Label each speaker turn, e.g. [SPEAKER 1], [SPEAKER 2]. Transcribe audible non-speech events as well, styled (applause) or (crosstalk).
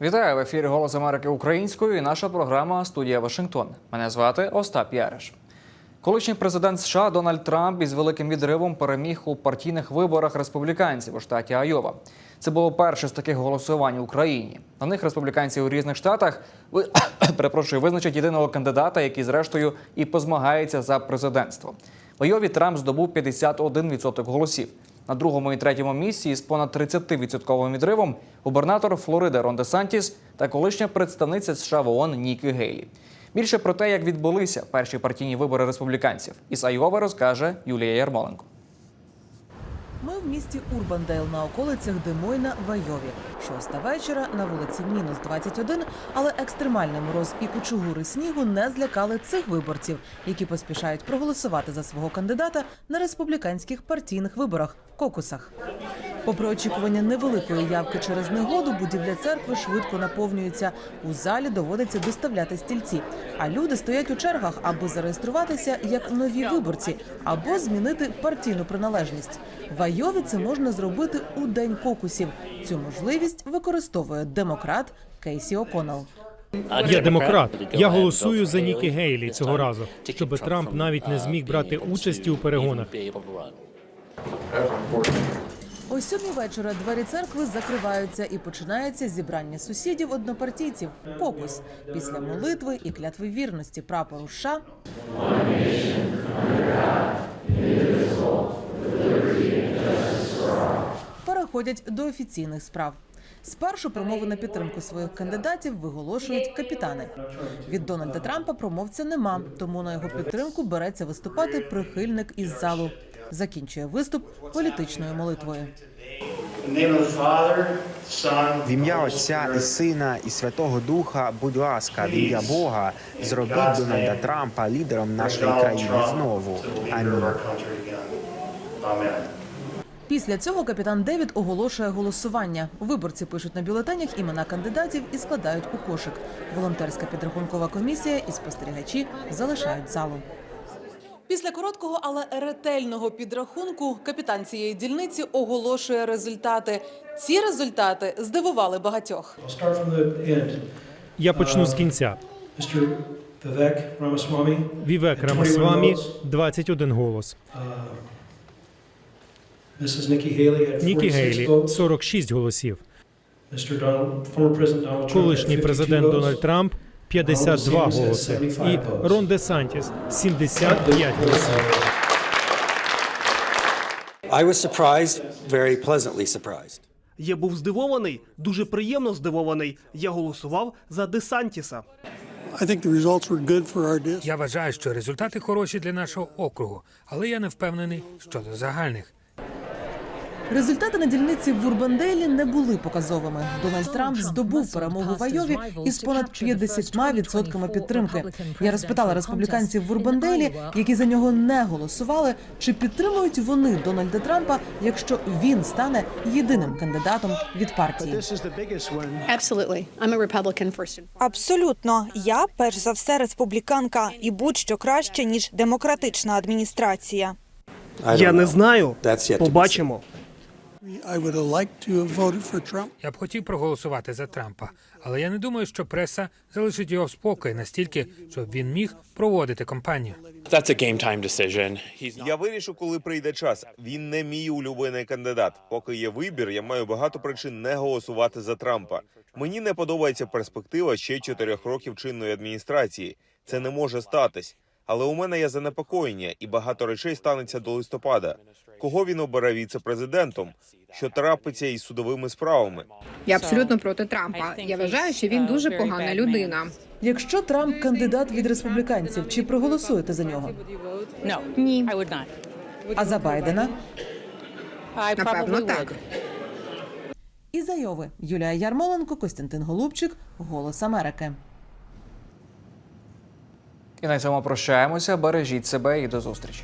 [SPEAKER 1] Вітаю в ефірі Голос Америки українською і наша програма Студія Вашингтон. Мене звати Остап Яриш. Колишній президент США Дональд Трамп із великим відривом переміг у партійних виборах республіканців у штаті Айова. Це було перше з таких голосувань в Україні. На них республіканці у різних штатах ви (coughs) перепрошую визначать єдиного кандидата, який зрештою і позмагається за президентство. В Айові Трамп здобув 51% голосів. На другому і третьому місці із понад 30% відривом губернатор Флориди Рон Де Сантіс та колишня представниця США в ООН Нікі Гейлі. Більше про те, як відбулися перші партійні вибори республіканців, із Айова розкаже Юлія Ярмоленко.
[SPEAKER 2] Ми в місті Урбандейл на околицях Демойна в Айові. Шоста вечора на вулиці мінус 21, але екстремальний мороз і кучугури снігу не злякали цих виборців, які поспішають проголосувати за свого кандидата на республіканських партійних виборах кокусах. Попри очікування невеликої явки через негоду, будівля церкви швидко наповнюється. У залі доводиться доставляти стільці. А люди стоять у чергах, аби зареєструватися як нові виборці або змінити партійну приналежність. В Айові це можна зробити у день кокусів. Цю можливість використовує демократ Кейсі О'Коннелл.
[SPEAKER 3] Я демократ. Я голосую за Нікі Гейлі цього разу, щоб Трамп навіть не зміг брати участі у перегонах.
[SPEAKER 2] О сьомій вечора двері церкви закриваються і починається зібрання сусідів однопартійців. Кокус після молитви і клятви вірності прапору США. Переходять до офіційних справ. Спершу промови на підтримку своїх кандидатів виголошують капітани. Від Дональда Трампа промовця нема, тому на його підтримку береться виступати прихильник із залу. Закінчує виступ політичною молитвою.
[SPEAKER 4] В ім'я Отця і Сина і Святого Духа, будь ласка, в ім'я Бога, зробіть Дональда Трампа лідером нашої країни знову. Амінь.
[SPEAKER 2] Після цього капітан Девід оголошує голосування. Виборці пишуть на бюлетенях імена кандидатів і складають у кошик. Волонтерська підрахункова комісія і спостерігачі залишають залу. Після короткого, але ретельного підрахунку капітан цієї дільниці оголошує результати. Ці результати здивували багатьох.
[SPEAKER 3] Я почну з кінця.
[SPEAKER 5] Mr. Vivek Ramaswamy,
[SPEAKER 3] Вівек Рамасвамі 21 голос.
[SPEAKER 5] Mrs. Nikki Haley had
[SPEAKER 3] Нікі Гейлі
[SPEAKER 5] votes.
[SPEAKER 3] 46 голосів. Колишній президент. Дональд Трамп 52 голоси. І Рон Де Сантіс 75 голосів.
[SPEAKER 6] I was surprised, very pleasantly surprised.
[SPEAKER 7] Я був здивований, дуже приємно здивований. Я голосував за Десантіса.
[SPEAKER 8] I think the results were good for our district.
[SPEAKER 9] Я вважаю, що результати хороші для нашого округу, але я не впевнений щодо загальних.
[SPEAKER 2] Результати на дільниці в Урбанделі не були показовими. Дональд Трамп здобув перемогу в Айові із понад 50% підтримки. Я розпитала республіканців в Урбанделі, які за нього не голосували, чи підтримують вони Дональда Трампа, якщо він стане єдиним кандидатом від партії.
[SPEAKER 10] Абсолютно, я перш за все республіканка і будь-що краще ніж демократична адміністрація.
[SPEAKER 7] Я не знаю. Побачимо.
[SPEAKER 9] Я б хотів проголосувати за Трампа, але я не думаю, що преса залишить його в спокої настільки, щоб він міг проводити кампанію.
[SPEAKER 11] Я вирішу, коли прийде час. Він не мій улюблений кандидат. Поки є вибір, я маю багато причин не голосувати за Трампа. Мені не подобається перспектива ще чотирьох років чинної адміністрації. Це не може статись. Але у мене є занепокоєння, і багато речей станеться до листопада. Кого він обере віце-президентом? Що трапиться із судовими справами?
[SPEAKER 12] Я абсолютно проти Трампа. Я вважаю, що він дуже погана людина.
[SPEAKER 2] Якщо Трамп кандидат від республіканців, чи проголосуєте за нього?
[SPEAKER 12] Ні,
[SPEAKER 2] А за Байдена?
[SPEAKER 12] напевно, так.
[SPEAKER 2] Із Айови Юлія Ярмоленко, Костянтин Голубчик, Голос Америки.
[SPEAKER 1] І на цьому прощаємося. Бережіть себе і до зустрічі.